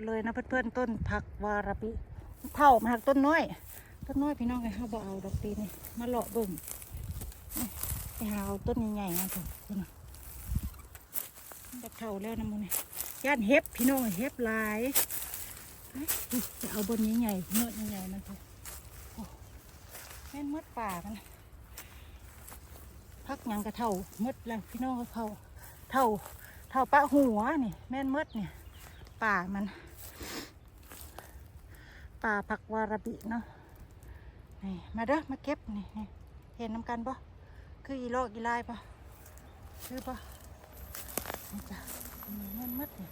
ดเลยนะเพื่อนๆต้นผักวาราบิเท่ามาหักต้นน้อย ต้นน้อยพี่น้องไงเขาบอกเอาดอกตีนี่มาเลาะบิ่งนี่ไปหาเอาต้นใหญ่ๆมาเถอะคุณจะเท่าแล้วนะมึงนี่ย่านเห็บพี่น้องเห็บลายจะเอาบนใหญ่ๆเนื้อใหญ่ๆมันเถอะแม่นมดป่ามันพักยังกระเท่ามดแล้วพี่น้องเขาเท่าเท่าปะหัวนี่ แม่นมดเนี่ยป่ามัน ป่าผักวาราบิเนาะนี่มาเด้อมาเก็บนี่นเห็นน้ำกันปะคืออีโลอกอีลายปะคือปะนี่จ้ะนี่แม่นมดเนี่ย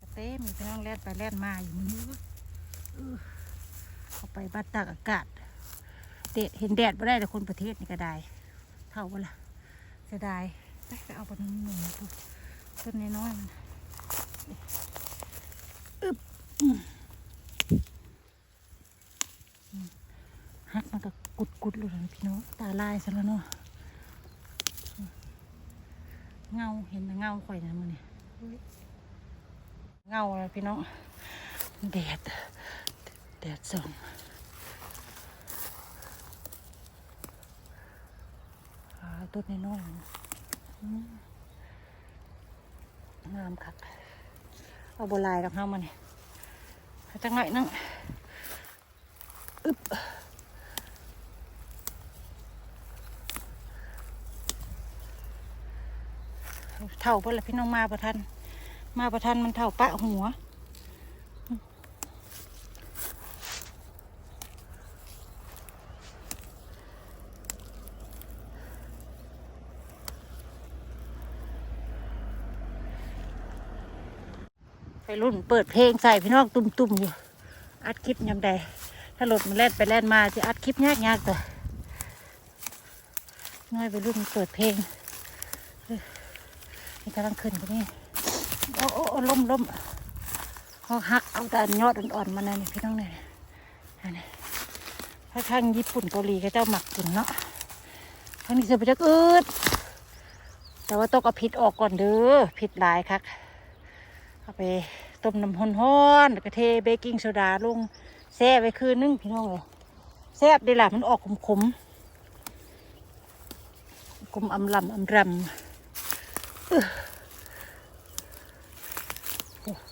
กระเต้มีพี่น้องแล่นไปแล่นมาอยู่นี่วะอื้อเอาไปบัดตากอากาศเดดเห็นแดดไม่ได้แต่คนประเทศนี่ก็ได้ เท่าเวละเสียดายไปเอาบนหนึ่งตัวต้นน้อยๆมันอึบอืมอืมหักมันก็กุดกุดๆ เลยนะตาลายซะแล้วเนาะเงาเห็นแต่เงาข่อยนะมันเนี่ยเงาเลยพี่น้องแดดแดดส่องอ่าต้นน้อยงามคักเอาโบลายกับเฮามาเนี่ยจังหน่อยนึงอึ๊บ เท่าเพื่อนละพี่น้องมาประทัน มาประทันมันเท่าปะหัวไปรุ่นเปิดเพลงใส่พี่น้องตุ่มๆอยู่ อัดคลิปยำใด ถ้ารถมันแล่นไปแล่นมาจะอัดคลิปยากๆแต่น้อยไปรุ่นเปิดเพลง นี่กำลังขึ้นตรงนี้โอ้โอ้ล้มล้มเขาหักเอาแต่ยอดอ่อนๆมานะนี่พี่น้องเนี่ยนนี้ถ้าทางญี่ปุ่นเกาหลีก็เจ้าหมักกินเนาะทางนี้จะไปจักอืดแต่ว่าต้องเอาพิษออกก่อนเด้อพิษหลายคักเอาไปต้มน้ำห้อนๆแล้วก็เทเบกกิ้งโซดาลงแช่ไว้คืนนึงพี่น้องเลยแซ่บดีล่ะมันออกขมขมๆกลมอำลำอำรำ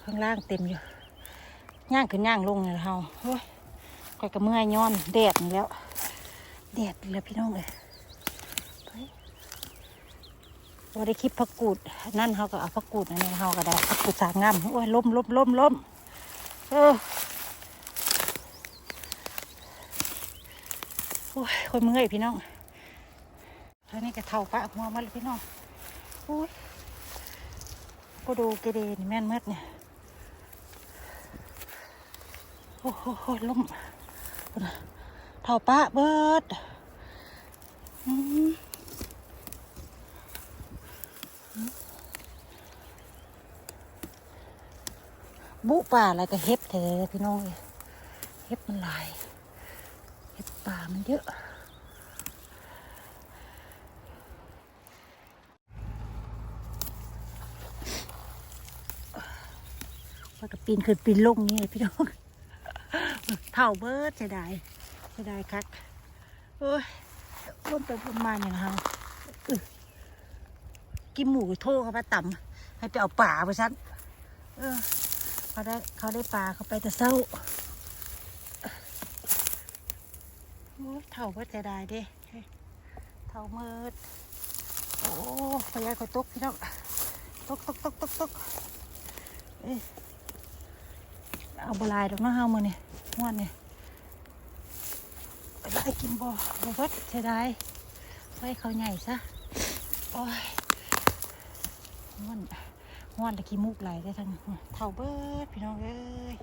ข้างล่างเต็มอยู่ย่างขึ้นย่างลงเลยเฮาโอ้ยคอยกระเมื่อยย้อนแดดนี่แล้วแดดแล้วพี่น้องเลยไปเราได้คลิปผักกูดนั่นเขาก็เอาผักกูดอันนี้เขาก็ได้ผักกูดสามงามโอ้ยล้มล้มล้มล้มเออโอ้ยคนเมื่อยพี่น้องท่านี้ก็เท่าปะหัวมาเลยพี่น้องโอ้ย ก็ดูเกเรนแม่นเมื่อเนี่ยโอ้โหล้มเท่าปะเบิดบุป่าอะไรก็เห็บเถอะพี่น้องเอ้ยเห็บมันหลายเห็บป่ามันเยอะ พอกระปีนขึ้นปีนลงนี่พี่น้องเท่าเบิร์ดจะได้จะได้คักโอ้ยร่นไปร่นมาอย่างเฮากินหมูโทรเขาไปต่ำให้ไปเอาป่าไปซันเออเขาได้เขาได้ปลาเขาไปแต่เศร้าโอ้เท่าว่าจะได้เด้เท่ามืดโอ้พยายเขาตกพี่น้องตกตกตกตกตกเอ้ย เอาบลายดอกน้องเฮามือนี่งวนนี่ไปไล่กินบ่บ่เบิดเสียดายไว้เขาใหญ่ซะโอ้ยงวนห้อนตะกี้มุกไหลได้ทั้งเท่าเบิดพี่น้องเอ้ย